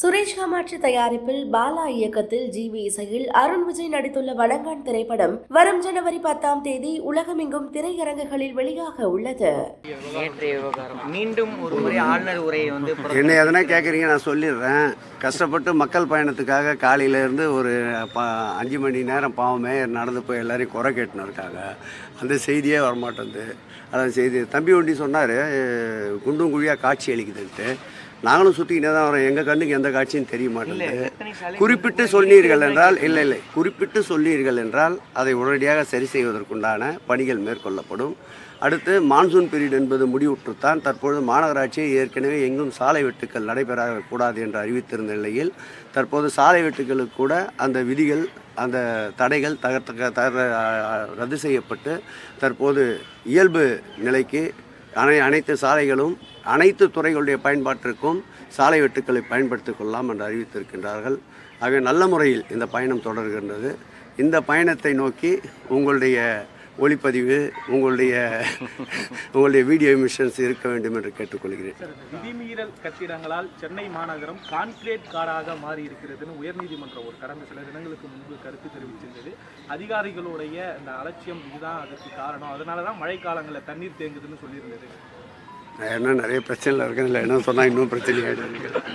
சுரேஷ் காமாட்சி தயாரிப்பில் பாலா இயக்கத்தில் ஜிவி இசையில் அருண் விஜய் நடித்துள்ள வணங்கான் திரைப்படம் வரும் ஜனவரி பத்தாம் தேதி உலகமெங்கும் திரையரங்குகளில் வெளியாக உள்ளது. மீண்டும் ஒரு முறை ஆளுநர் உரையை வந்து என்ன எதனா கேட்குறீங்க நான் சொல்லிடுறேன். கஷ்டப்பட்டு மக்கள் பயணத்துக்காக காலையில இருந்து ஒரு ப அஞ்சு மணி நேரம் பாவமே நடந்து போய் எல்லாரையும் குறை கேட்டுன்னு இருக்காங்க அந்த செய்தியே வரமாட்டேங்குது அதான் செய்தி. தம்பி ஒண்டி சொன்னார் குண்டும் குழியாக காட்சி அளிக்குதுன்ட்டு. நாங்களும் சுற்றிக்கிட்டே தான் வரோம். எங்கள் கண்ணுக்கு எந்த காட்சியும் தெரிய மாட்டேங்குது. குறிப்பிட்டு சொன்னீர்கள் என்றால் இல்லை இல்லை. குறிப்பிட்டு சொன்னீர்கள் என்றால் அதை உடனடியாக சரி செய்வதற்குண்டான பணிகள் மேற்கொள்ளப்படும். அடுத்து மான்சூன் பீரியட் என்பது முடிவுற்றுத்தான் தற்பொழுது மாநகராட்சி ஏற்கனவே எங்கும் சாலை வெட்டுக்கள் நடைபெறக்கூடாது என்று அறிவித்திருந்த நிலையில் தற்போது சாலை வெட்டுக்களுக்கு கூட அந்த விதிகள் அந்த தடைகள் தகர்த்த தகர ரத்து செய்யப்பட்டு தற்போது இயல்பு நிலைக்கு அனை அனைத்து சாலைகளும் அனைத்து துறைகளுடைய பயன்பாட்டிற்கும் சாலை வெட்டுக்களை பயன்படுத்திக் கொள்ளலாம் என்று அறிவித்திருக்கின்றார்கள். ஆக நல்ல முறையில் இந்த பயணம் தொடர்கின்றது. இந்த பயணத்தை நோக்கி உங்களுடைய ஒளிப்பதிவு உங்களுடைய உங்களுடைய வீடியோ எமிஷன்ஸ் இருக்க வேண்டும் என்று கேட்டுக்கொள்கிறேன். விதிமீறல் கட்டிடங்களால் சென்னை மாநகரம் கான்கிரீட் காடாக மாறி இருக்கிறதுன்னு உயர்நீதிமன்றம் ஒரு கடந்த சில தினங்களுக்கு முன்பு கருத்து தெரிவிச்சிருந்தது. அதிகாரிகளுடைய இந்த அலட்சியம் இதுதான் அதற்கு காரணம். அதனால தான் மழைக்காலங்களில் தண்ணீர் தேங்குதுன்னு சொல்லியிருந்தது. நான் என்ன நிறைய பிரச்சனையில் இருக்கேன். இல்லை என்ன சொன்னால் இன்னும் பிரச்சனை ஆகிடும்